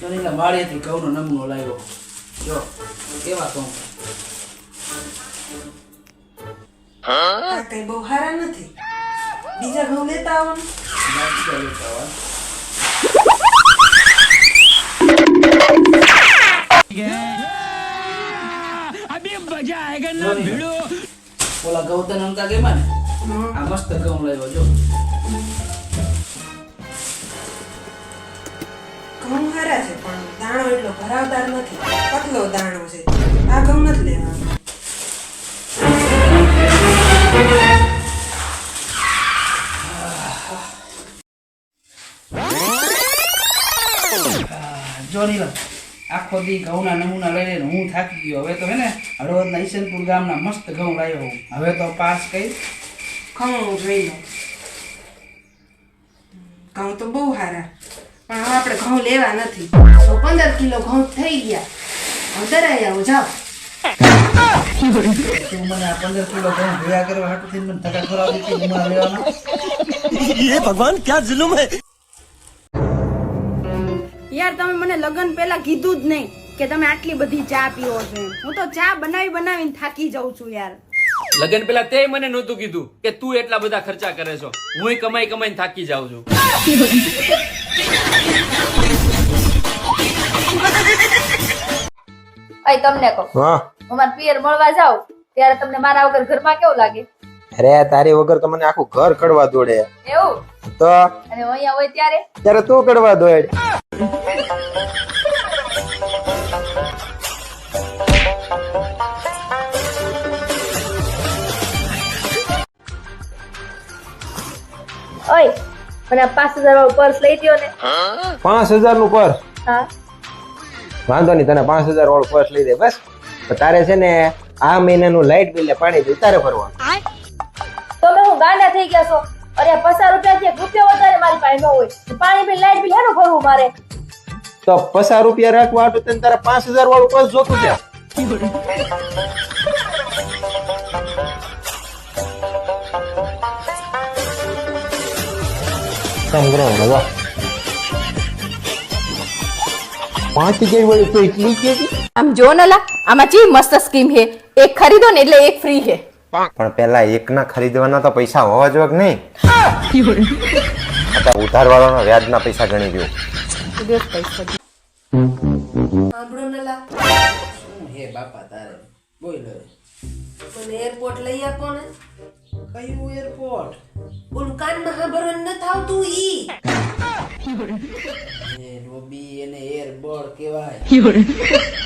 જોનીલા વાડીએથી ઘઉંનો નમૂનો લાવ્યો જો કેવા ઘઉં આ કઈ બહુ સારા નથી બીજા ઘઉં લેતા આવવાનું બાકી તો લેતા આવા. જોનીલા, ઓલા ઘઉં તને અંકા કેમાં ને આ મસ્ત ઘઉં લાવ્યો જો ઘઉં સારા છે પણ દાણો એટલો ભરાવદાર નથી પતલો દાણો છે. આ ઘઉં નથી લેવાનું જોનીલા આખો દી ઘઉંના નમૂના લઈ લઈને હું થાકી ગયો. હવે તો હે ને હળવદના ઈશનપુર ગામના મસ્ત ઘઉં લાવ્યો હું. હવે તો પાસ કઈ? ઘઉં જોઈ લો. ઘઉં તો બહુ સારા પણ હવે આપણે ઘઉં લેવા નથી. તો પંદર કિલો ઘઉં થઈ ગયા. હવે દરાઈ આવો જાઓ. તું મને આ પંદર કિલો ઘઉં ભેગા કરવા હાટું થઈને મને ધક્કા ખવડાવી દીધી ઉમરા લેવાના? યાર તમે મને લગન પહેલા કીધું જ નહીં કે તમે આટલી બધી ચા પીવો છો હું તો ચા બનાવી બનાવીને થાકી જાઉં છું યાર. લગન પેલા તે મને નહોતું કીધું કે તું એટલા બધા ખર્ચા કરે છો. હું કમાઈ કમાઈને થાકી જાઉં છું. અય તમને કહું. હા. હું મારા પિયર મળવા જાઉં ત્યારે તમને મારા વગર ઘરમાં કેવું લાગે? અરે તારી વગર તો મને આખું ઘર કડવા દોડે. એવું? તો? અને અહીંયા હોય ત્યારે? ત્યારે તું કડવા દોડ. ઓય મને આ પાંચ હજાર વાળું પર્સ લઈ ગયો ને પાંચ હજારનું પર્સ? હા. વાંધો નહીં તને પાંચ હજાર વાળું ફર્સ્ટ લઈ દે બસ. તારે છે ને આ મહિનાનું લાઇટ બિલ ને પાણી બિલ તારે ભરવાનું. તમે હું ગાંડા થઈ ગયા છો? અરે પચાસ રૂપિયા થી રૂપિયા વધારે મારી પાસે ન હોય. પાણી બિલ લાઈટ બિલ હેનું ભરવું મારે? તો પચાસ રૂપિયા રાખવા હાટુ તને તારે પાંચ હજાર વાળું પર્સ જોતું છે? કામ કરવાનું વાહ પાંચ હજાર વાળી તો એટલી આમ જો નલા આમાં ચી મસ્ત સ્કીમ હે એક ખરીદો ને એટલે એક ફ્રી હે પણ પેલા એકના ખરીદવાના તો પૈસા હોવા જોઈએ કે નહીં. અત્યારે ઉધાર વાળાનો વ્યાજના પૈસા ગણી ગયો. સાંભળો નલા. શું હે બાપા તારે? બોલ મને એરપોર્ટ લઈ આપો ને. કયું એરપોર્ટ ઓલું કાનમાં સાંભળવાનું નથી આવતું ઈ. કહેવાય